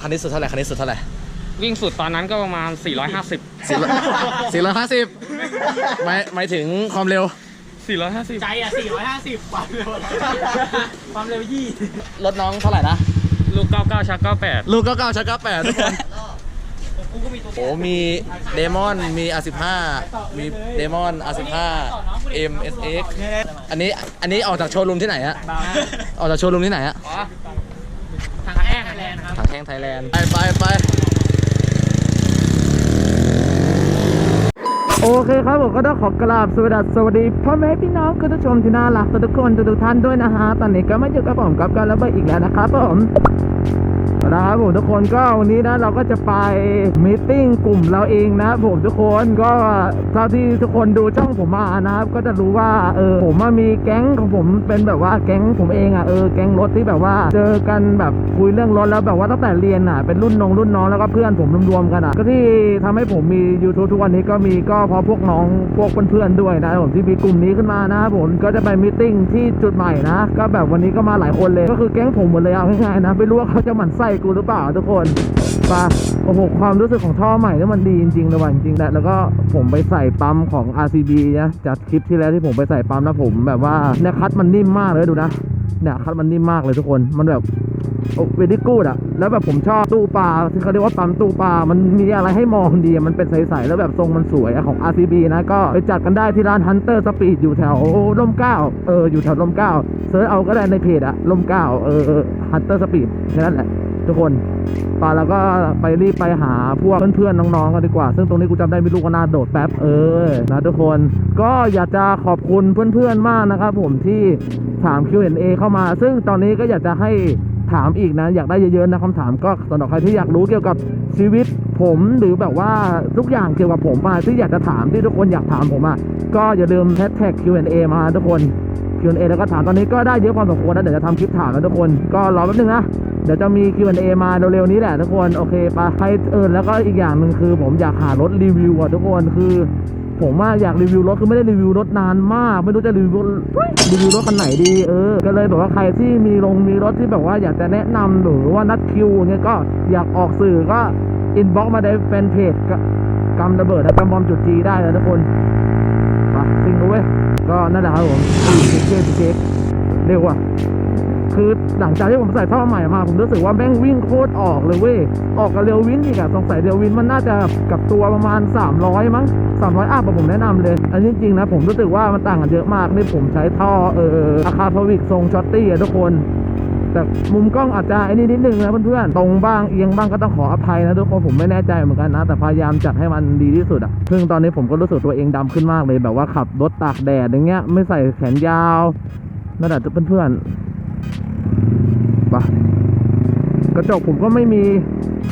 คันนี้สุดเท่าไหร่คันนี้สุดเท่าไหร่วิ่งสุดตอนนั้นก็ประมาณ 450สี่ร้อยสี่ร้อยห้าสิบหมายหมายถึงความเร็ว 450 ใจอะ 450ความเร็วความเร็วยี่รถน้องเท่าไหร่นะ ลูก 99ชัก98 ลูกเก้าเก้าชักเก้าแปดทุกคนโอ้มีเดมอนมี R15 มีเดมอน R15 MSX อันนี้อันนี้ออกจากโชว์รูมที่ไหนฮะออกจากโชว์รูมที่ไหนฮะอ๋อทาง ถังแห้งไทยแลนด์ ไปไปไปโอเคครับผมก็ต้องขอกราบสวัสดีสวัสดีพ่อแม่พี่น้องคุณผู้ชมที่น่ารักทุกคนทุกๆท่านด้วยนะฮะ ตอนนี้ก็มาอยู่กับผมกับการระเบิดอีกแล้วนะครับผม นะครับผมทุกคนก็วันนี้นะเราก็จะไปมีติ้งกลุ่มเราเองนะผมทุกคนก็เท่าที่ทุกคนดูช่องผมมานะครับก็จะรู้ว่าเออผมมีแก๊งของผมเป็นแบบว่าแก๊งผมเองอะเออแก๊งรถที่แบบว่า เจอกันแบบคุยเรื่องรถแล้วแบบว่าตั้งแต่เรียนอะเป็นรุ่นน้องรุ่นน้องแล้วก็เพื่อนผมรวมๆกันอะก็ที่ทำให้ผมมี YouTube ทุกวันนี้ก็มีก็เพราะพวกน้องพวกเพื่อนๆด้วยนะผมที่มีกลุ่มนี้ขึ้นมานะครับผมก็จะไปมีตติ้งที่จุดใหม่นะก็แบบวันนี้ก็มาหลายคนเลยก็คือแก๊งผมหมดเลยเอาง่ายๆนะไม่รู้ว่าเขาจะหมั่นไส้กูหรือเปล่าทุกคนปะโอ้โหความรู้สึกของท่อใหม่นี่มันดีจริงๆเลยว่ะจริงๆนะแล้วก็ผมไปใส่ปั๊มของ RCB นะจากคลิปที่แล้วที่ผมไปใส่ปั๊มนะผมแบบว่าเนี่ยคัดมันนิ่มมากเลยดูนะเนี่ยคัดมันนิ่มมากเลยทุกคนมันแบบเวดี้กูดอะแล้วแบบผมชอบตู้ปลาที่เขาเรียกว่าปั๊มตู้ปลา มันมีอะไรให้มองดี มันเป็นใสๆ แล้วแบบทรงมันสวยอของ RCB นะ ก็ไปจัดกันได้ที่ร้าน Hunter Speed อยู่แถวร่มเก้า เออ อยู่แถวร่มเก้าเซิร์ชเอาก็ได้ในเพจอะร่มเก้า เออ Hunter Speed แค่นั้นแหละ ทุกคนปาแล้วก็ไปรีบไปหาพวกเพื่อนๆน้องๆกันดีกว่า ซึ่งตรงนี้กูจำได้ไม่รู้ก็น่าโดดแป๊บเออนะทุกคนก็อยากจะขอบคุณเพื่อนๆมากนะครับผมที่ถาม Q&A เข้ามา ซึ่งตอนนี้ก็อยากจะให้ ถามอีกนะ อยากได้เยอะๆนะคำถามก็สำหรับใครที่อยากรู้เกี่ยวกับชีวิตผมหรือแบบว่าทุกอย่างเกี่ยวกับผมมาที่อยากจะถามที่ทุกคนอยากถามผมอะก็อย่าลืมแฮชแท็ก Q&A มาทุกคน Q&A แล้วก็ถามตอนนี้ก็ได้เยอะพอสมควรแล้วเดี๋ยวจะทำคลิปถามแล้วทุกคนก็รอแป๊บนึงนะเดี๋ยวจะมี Q&A มาเร็วๆนี้แหละทุกคนโอเคปะใครเออแล้วก็อีกอย่างหนึ่งคือ ผมอยากหารถรีวิวอะทุกคนคือ ผมว่าอยากรีวิวรถคือไม่ได้รีวิวรถนานมาก ไม่รู้จะรีวิวรีวิวรถคันไหนดีเออก็เลยแบบว่าใครที่มีลงมีรถที่แบบว่าอยากจะแนะนำหรือว่านัดคิวเนี่ยก็อยากออกสื่อก็อินบ็อกมาในแฟนเพจกำระเบิดและกำบอมจุดจีได้เลยทุกคนไปซิงดูเว้ยก็นั่นแหละครับผมเช็คเคเช็คเร็วว่ะ คือหลังจากที่ผมใส่ท่อใหม่มา ผมรู้สึกว่าแม่งวิ่งโคตรออกเลยเว้ย ออกกับเร็ววินอีกอะสงสัยเร็ววินมันน่าจะกับตัวประมาณ 300 มั้ง 300อัพผมแนะนำเลย อันนี้จริงนะ ผมรู้สึกว่ามันต่างกันเยอะมากนี่ผมใช้ท่อเอออาคาพวิกทรงช็อตตี้ทุกคนแต่มุมกล้องอาจจะไอ้นี่นิดนึงนะเพื่อนๆ ตรงบ้างเอียงบ้างก็ต้องขออภัยนะทุกคนผมไม่แน่ใจเหมือนกันนะ แต่พยายามจัดให้มันดีที่สุดอะซึ่งตอนนี้ผมก็รู้สึกตัวเองดำขึ้นมากเลยแบบว่าขับรถตากแดดอย่างเงี้ยไม่ใส่แขนยาวนั่นแหละเพื่อนๆ ปะกระจกผมก็ไม่มี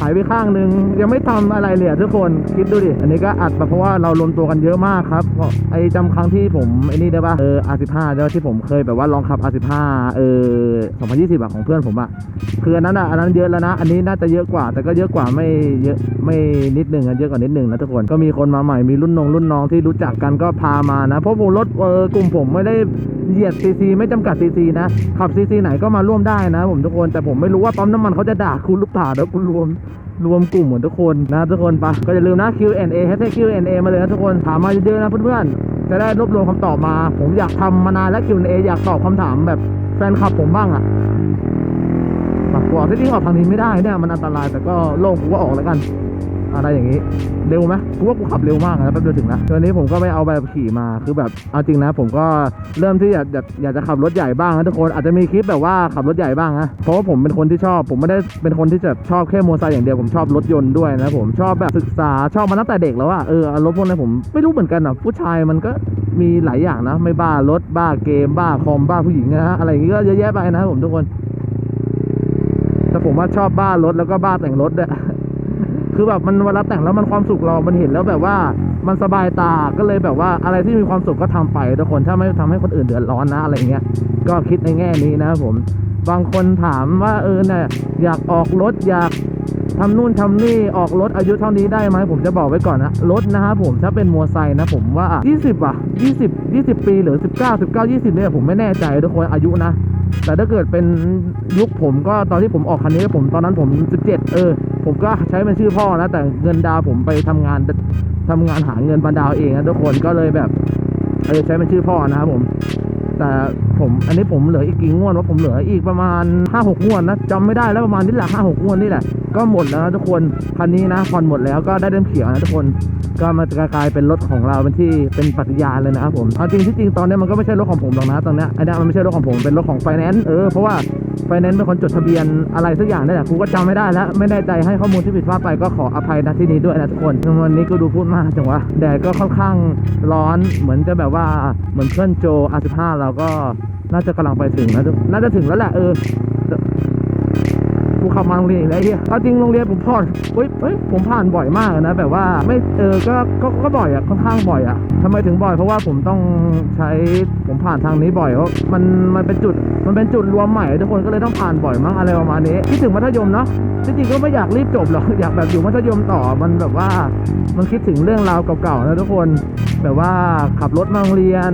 หายไปข้างหนึ่งยังไม่ทำอะไรเลยอะทุกคนคิดดูดิ อันนี้ก็อัดมาเพราะว่าเรารวมตัวกันเยอะมากครับเพราะไอจำครั้งที่ผมไอ้นี่ได้ปะเออ R15 เดี๋ยวที่ผมเคยแบบว่าลองขับ R15 เออ2020อะของเพื่อนผมอะคืออันนั้นอะอันนั้นเยอะแล้วนะ อันนี้น่าจะเยอะกว่า แต่ก็เยอะกว่าไม่เยอะไม่นิดหนึ่งอะเยอะกว่านิดหนึ่งนะทุกคนก็มีคนมาใหม่มีรุ่นน้องรุ่นน้องที่รู้จักกันก็พามานะเพราะผมรถเออกลุ่มผมไม่ได้ เหยียดซีซีไม่จำกัดซีซีนะขับซีซีไหนก็มาร่วมได้นะ ผมทุกคนแต่ผมไม่รู้ว่าปั๊มน้ำมันเขาจะด่าคุณหรือเปล่าแล้วคุณรวมรวมกลุ่มเหมือนทุกคนนะทุกคนปะก็อย่าลืมนะ Q&A ให้ Q&A มาเลยนะทุกคนถามมาเยอะๆนะเพื่อนๆจะได้รวบรวมคำตอบมา ผมอยากทำมานานแล้ว Q&A อยากตอบคำถามแบบแฟนคลับผมบ้างอะปะกลัวที่จริงออกทางนี้ไม่ได้เนี่ยมันอันตรายแต่ก็โล่งกูก็ออกแล้วกัน อะไรอย่างนี้ เร็วไหมกูว่ากูขับเร็วมากนะแป๊บเดียวถึงแล้วตอนนี้ผมก็ไม่เอาใบขับขี่มาคือแบบเอาจริงนะ ผมก็เริ่มที่อยากอยากอยากจะขับรถใหญ่บ้างนะทุกคนอาจจะมีคลิปแบบว่าขับรถใหญ่บ้างนะเพราะว่าผมเป็นคนที่ชอบ ผมไม่ได้เป็นคนที่จะชอบแค่มอเตอร์ไซค์อย่างเดียวผมชอบรถยนต์ด้วยนะผมชอบแบบศึกษาชอบมาตั้งแต่เด็กแล้วอะเออรถพวกนี้ผมไม่รู้เหมือนกันอะผู้ชายมันก็มีหลายอย่างนะ ไม่บ้ารถบ้าเกม บ้าคอมบ้าผู้หญิงนะฮะอะไรอย่างงี้ก็เยอะแยะไปนะครับผมทุกคนแต่ผมว่าชอบบ้ารถแล้วก็บ้าแต่งรถด้วย คือแบบมันเวลาแต่งแล้วมันความสุขเรา มันเห็นแล้วแบบว่ามันสบายตา ก็เลยแบบว่าอะไรที่มีความสุขก็ทำไปทุกคน ถ้าไม่ทำให้คนอื่นเดือดร้อนนะอะไรเงี้ย ก็คิดในแง่นี้นะผม บางคนถามว่าเออเนี่ยอยากออกรถอยากทำนู่นทำนี่ออกรถอายุเท่านี้ได้ไหมผมจะบอกไว้ก่อนนะรถนะครับผมถ้าเป็นมอเตอร์ไซค์นะผมว่า 20อะ20 20 ปีหรือ 19 19 20เนี่ยผมไม่แน่ใจทุกคนอายุนะ แต่ถ้าเกิดเป็นยุคผมก็ตอนที่ผมออกคันนี้ผมตอนนั้นผม 17 เออ ผมก็ใช้เป็นชื่อพ่อนะ แต่เงินดาวผมไปทำงานทำงานหาเงินบันดาวเองนะทุกคนก็เลยแบบเออใช้เป็นชื่อพ่อนะครับผมแต่ผมอันนี้ผมเหลืออีกกี่งวดว่าผมเหลืออีกประมาณ5 6งวดนะจำไม่ได้แล้วประมาณนี้แหละ5 6งวดนี่แหละก็หมดแล้วนะทุกคนคันนี้นะผ่อนหมดแล้วก็ได้เล่มเขียวนะทุกคนก็มากลายเป็นรถของเราเป็นที่เป็นปฏิญาณเลยนะครับผมเอาจริงที่จริงตอนนี้มันก็ไม่ใช่รถของผมหรอกนะตอนนี้อันนี้มันไม่ใช่รถของผมเป็นรถของไฟแนนซ์เออเพราะว่า ไฟแนนซ์เป็นคนจดทะเบียนอะไรสักอย่างนี่แหละกูก็จำไม่ได้แล้ว ไม่แน่ใจให้ข้อมูลที่ผิดพลาดไปก็ขออภัยนะที่นี้ด้วยนะทุกคนวันนี้ก็ดูพูดมากจังวะแดดก็ค่อนข้างร้อนเหมือนจะแบบว่าเหมือนเพื่อนโจ R15 เราก็น่าจะกำลังไปถึงนะน่าจะถึงแล้วแหละเออกูขับมาโรงเรียนอีกแล้วไอ้เฮียเอาจริงโรงเรียนผมผ่านเฮ้ยเฮ้ย ผมผ่านบ่อยมากนะ แบบว่าไม่เออ ก็ ก็ ก็บ่อยอะ ค่อนข้างบ่อยอะทำไมถึงบ่อย เพราะว่าผมต้องใช้ ผมผ่านทางนี้บ่อยเพราะมัน มันเป็นจุด มันเป็นจุดรวมใหม่ทุกคนก็เลยต้องผ่านบ่อยมั้งอะไรประมาณนี้คิดถึงมัธยมเนาะจริงๆก็ไม่อยากรีบจบหรอกอยากแบบอยู่มัธยมต่อมันแบบว่า มันคิดถึงเรื่องราวเก่าๆนะทุกคนแบบว่าขับรถมาโรงเรียน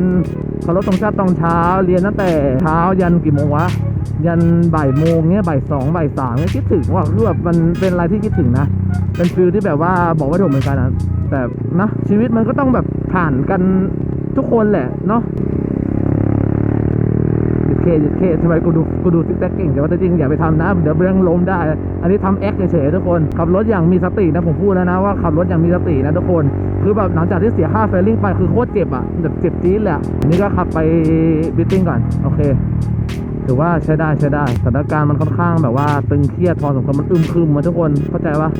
ขับรถตรงชาติตอนเช้าเรียนตั้งแต่เช้ายันกี่โมงวะยันบ่ายโมงเนี้ยบ่ายสองบ่ายสามเนี้ยคิดถึงว่าคือแบบมันเป็นอะไรที่คิดถึงนะ เป็นฟิลที่แบบว่าบอกว่าถูกเหมือนกันนะแต่นะชีวิตมันก็ต้องแบบผ่านกันทุกคนแหละเนาะ เคยึดเคทำไมกูดูกูดูซิกแซกเก่งแต่ว่าแต่จริงอย่าไปทำนะเดี๋ยวเรื่องล้มได้ อันนี้ทำแอคเฉยๆทุกคนขับรถอย่างมีสตินะผมพูดแล้วนะว่าขับรถอย่างมีสตินะทุกคน คือแบบหลังจากที่เสียค่าเฟรลิ่งไปคือโคตรเจ็บอะแบบเจ็บจี๊ดเละอันนี่ก็ขับไปบิทติ้งก่อนโอเคถือว่าใช้ได้ใช้ได้สถานการณ์มันค่อนข้างแบบว่าตึงเครียดพอสมควรมันอึมครึมมาทุกคนเข้าใจปะ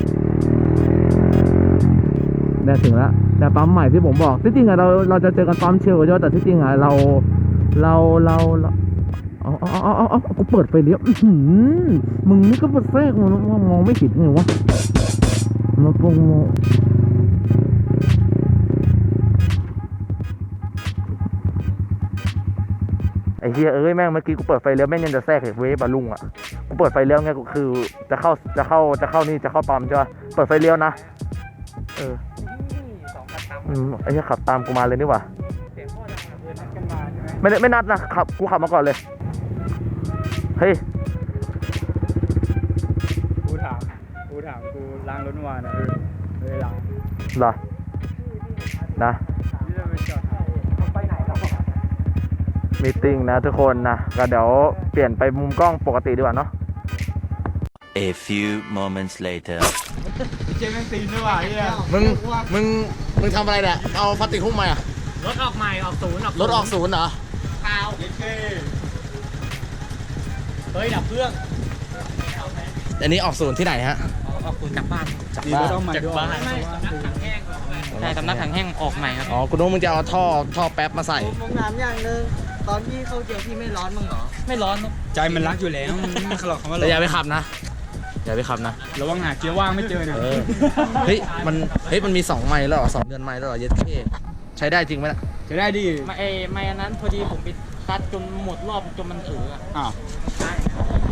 ได้ถึงแล้วแต่ปั๊มใหม่ที่ผมบอกที่จริงอะเราเราจะเจอกันปั๊มเชลล์ใช่ไหมแต่ที่จริงอะเราเราเรา เอาเอาเอาเอาเอากูเปิดไฟเลี้ยวมึงนี่ก็มาแทรกมันมองไม่เห็นไงวะมาปงมองไอ้เฮียเอ้ยแม่งเมื่อกี้กูเปิดไฟเลี้ยวแม่งยังจะแทรกเห็นเวฟอะลุงอะกูเปิดไฟเลี้ยวไงกูคือ จะเข้าจะเข้าจะเข้านี่จะเข้าปั๊มใช่ปะเปิดไฟเลี้ยวนะเอออืมไอ้เหี้ยขับตามกูมาเลยนี่หว่าเสียงพ่อดังอะไม่ได้ไม่นัดนะขับกูขับมาก่อนเลย เฮ้ย กูถาม กูถาม กูล้างรถเมื่อวานอะเออไม่ได้ล้างเหรอ นะ นี่จะไปจอดไปไหนแล้วมีติ้งนะทุกคนนะก็เดี๋ยวเปลี่ยนไปมุมกล้องปกติดีกว่าเนาะ A few moments later. เจ๊แม่งตีนด้วยว่ะเฮียมึง มึง มึงทำอะไรเนี่ย เอาพลาสติกหุ้มมาอะรถออกใหม่ออกศูนย์ออกรถออกศูนย์เหรอเปล่า เฮ้ยดับเครื่องอันนี้ออกศูนย์ที่ไหนฮะออกศูนย์จากบ้านจากดีบ้าก็นต้องใหม่ด้วยไม่ไม่สำนักถังแห้งใช่สำนักถังแห้งออกใหม่ครับอ๋อคุณนุ้งมึงจะเอาท่อท่อแป๊บมาใส่ผมถามอย่างหนึ่งตอนที่เข้าเจียวพี่ไม่ร้อนมั้งเหรอไม่ร้อนครับใจมันรักอยู่แล้วมันไม่ขลอกคำว่าแต่อย่าไปขับนะอย่าไปขับนะระวังหาเกียร์ว่างไม่เจอเนี่ยเออเฮ้ยมันเฮ้ยมันมีสองไมล์แล้วเหรอสองเดือนไมล์แล้วเหรอเย็ดเท่ใช้ได้จริงไหมล่ะจะได้ดีไม่เอไม่อันนั้นพอดีผมไป ตัดจนหมดรอบจนมันถืออะอ้าว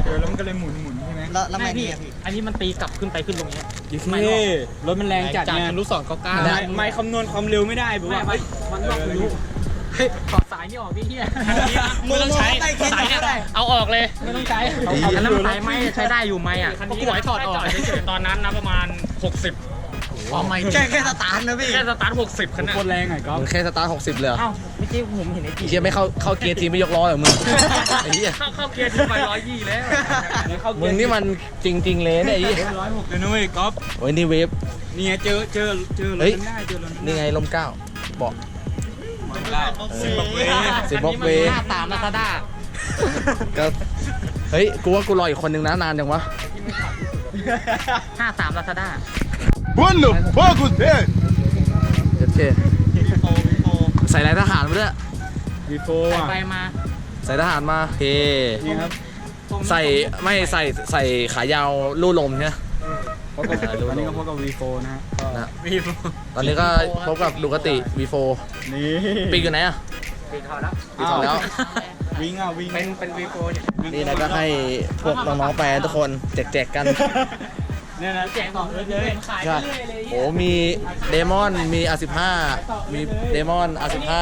เออแล้วมันก็เลยหมุนหมุนใช่ไหมแล้วแล้วไม่พี่ เนี่ยพี่อันนี้มันตีกลับขึ้นไปขึ้นลงเนี้ยเท่รถมันแรงจัดไงรู้สอนเก้าเก้าไม่ไม่คำนวณความเร็วไม่ได้แบบไม่ว่าไม่มันรอบรู้เฮ้ยถอดสายนี่ออกพี่เฮียไม่ต้องใช้สายเนี่ยเอาออกเลย ไม่ต้องใช้อันนั้นมันสายไหมใช้ได้อยู่ไหมอะกูไหวถอดออกเฉยๆตอนนั้นนะประมาณ 60 อ๋อไม่แค่แค่สตาร์ทนะพี่แค่สตาร์ท60คันน่ะโคตรแรงไงก๊อฟมึงแค่สตาร์ทหกสิบเลยเหรอเอ้าไม่ใช่ผมเห็นไอ้จีไอ้เหี้ยไม่เข้าเข้าเกียร์ทีไม่ยกล้อเหรอมึงไอ้เหี้ยเข้าเข้าเกียร์ที่ไปร้อยยี่แล้วมึงนี่มันจริงๆเลยเนี่ยไอ้เหี้ยร้อยหกเลยนะเว้ยก๊อฟโอ้ยนี่เวฟนี่ไงเจอเจอเจอรถเฮ้ยนั้นได้เจอรถนั้นนี่ไงลมเกล้าเบาะได้สิบกว่าเวสิบบ็อกเวย์ห้าสามลาซาด้าก็เฮ้ยกูว่ากูรออีกคนนึงนะนานจังวะห้าสามลาซาด้า What the fuck was that? โอเคใส่ลายทหารมาด้วยวีโฟอะไปมา ใส่ทหารมาโอเคนี่ครับใส่ไม่ใส่ใส่ขายาวลู่ลมใช่ไหมพบกับเออรู้ตอนนี้ก็พบกับวีโฟนะฮะก็นะตอนนี้ก็พบกับดูกติ V4 นี่ปีกอยู่ไหนอะปีเขาแล้วปีกถอดแล้ววิ่งอะวิ่งเป็นเป็นวีโฟเนี่ยนี่นะก็ให้พวกน้องๆไปทุกคนแจกๆกัน เนี่ยนะแจกต่อเลยเลยขายใช่เรื่อยเลยโอ้มีเดมอนมี R15 มีเดมอน R15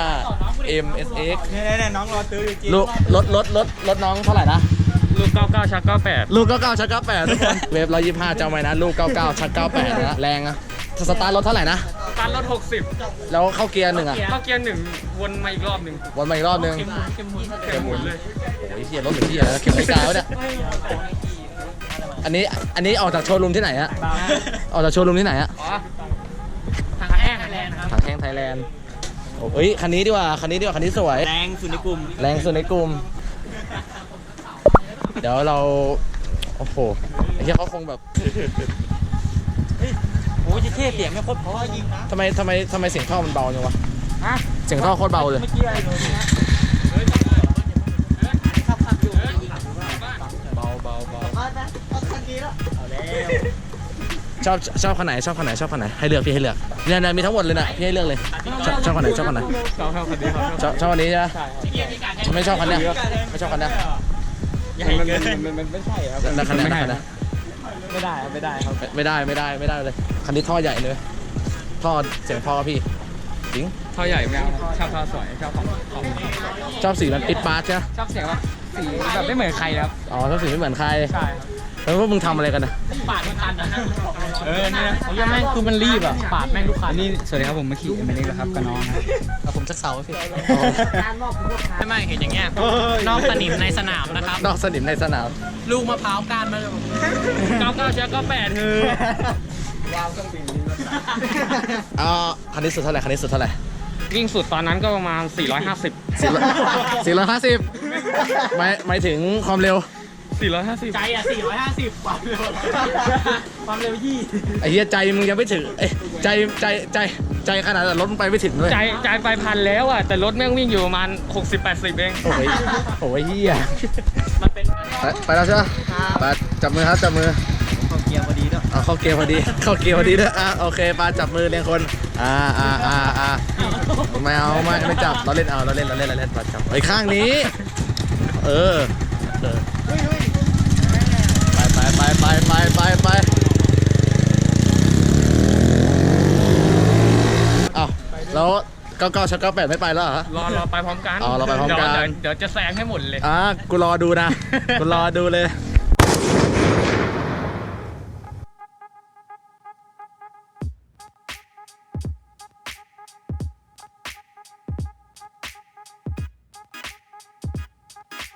MSX เนี่ยเนี่ยน้องรอตื้ออยู่จริงลูกรถรถรถรถน้องเท่าไหร่นะ ลูก 99 ชัก 98 ลูก99ชัก98ทุกคนเวฟ125จำไว้นะ ลูก99ชัก98นะแรงอะสตาร์ทรถเท่าไหร่นะ ตันรถ 60แล้วเข้าเกียร์หนึ่งอะเข้าเกียร์หนึ่งวนมาอีกรอบหนึ่งวนมาอีกรอบนึงเข็มหมุนเข็มหมุนเลยโอ้ยเฮียรถหรือเฮียแล้วเข็มนาฬิกาวะเนี่ย อันนี้อันนี้ออกจากโชว์รูมที่ไหนอะออกจากโชว์รูมที่ไหนอะอ๋อทางแอ้งแลนด์ครับถังแข้งไทยแลนด์โอ้ยคันนี้ดีกว่าคันนี้ดีกว่าคันนี้สวย แรงสุดในกลุ่มแรงสุดในกลุ่ม เดี๋ยวเรา โอ้โหไอ้เหี้ยเขาคงแบบโอ้ยเท่เสียงไม่โคตรเพราะยิงนะทำไมทำไมทำไมเสียงท่อมันเบาจังวะฮะเสียงท่อโคตรเบาเลย เมื่อกี้อะไรโดนนะ เอาคันนี้แล้วเอาแล้วชอบชอบคันไหนชอบคันไหนชอบคันไหนให้เลือกพี่ให้เลือกเนี่ยเนี่ยมีทั้งหมดเลยนะพี่ให้เลือกเลยชอบชอบคันไหนชอบคันไหนชอบคันนี้ครับชอบชอบคันนี้ใช่ไหมไม่ชอบคันเนี้ยไม่ชอบคันเนี้ยใหญ่เกินมันมันไม่ใช่ครับแล้วคันไหนคันไหนไม่ได้ครับไม่ได้ครับไม่ได้ไม่ได้ไม่ได้เลยคันนี้ท่อใหญ่เลยท่อเสียงท่อพี่จริงท่อใหญ่ไหมชอบท่อสวยชอบของของชอบสีมันปิดปาร์ตใช่ไหมชอบเสียงว่าสีแบบไม่เหมือนใครครับอ๋อชอบสีไม่เหมือนใครใช่ แล้วพวกมึงทำอะไรกันนะปาดมันทันนะเออเนี่ยเขาเรียกแม่งคือมันรีบอะปาดแม่งทุกคันนี่สวัสดีครับผมมาขี่เอ็มเอ็กครับกับน้องครับผมจักเสาพี่ไม่ไม่เห็นอย่างเงี้ยนอกสนิมในสนามนะครับ นอกสนิมในสนาม ลูกมะพร้าวการมาเก้าเก้าเช้าก็แปดเธออ่าคันนี้สุดเท่าไหร่คันนี้สุดเท่าไหร่วิ่งสุดตอนนั้นก็ประมาณ 450สี่ร้อยสี่ร้อยห้าสิบหมายหมายถึงความเร็ว 450ใจอะ 450ความเร็วความเร็วยี่ไอ้เหี้ยใจมึงยังไม่ถึงเอ้ยใจใจใจใจขนาดรถมึงไปไม่ถึงเลยใจใจไปพันแล้วอะ แต่รถแม่งวิ่งอยู่ประมาณ 60-80 เอง โอ้ยโอ้ยเหี้ยมันเป็นไปไปแล้วใช่ไหมไปจับมือครับจับมือเขาเกียร์พอดีด้วยเอาเข้าเกียร์พอดีเข้าเกียร์พอดีด้วยอะโอเคปาจับมือเรียงคน อ่าอ่าอ่าอ่าไม่เอาไม่ไม่จับเราเล่นเอาเราเล่นเราเล่นเราเล่นปาจับไอ้ยข้างนี้ เออเออไปไป ไปไปไปไปเอาแล้วเก้าเก้าชักเก้าแปดไม่ไปแล้วเหรอ รอรอไปพร้อมกันอ๋อรอไปพร้อมกัน เดี๋ยวเดี๋ยวจะแซงให้หมดเลย อะกูรอดูนะ กูรอดูเลย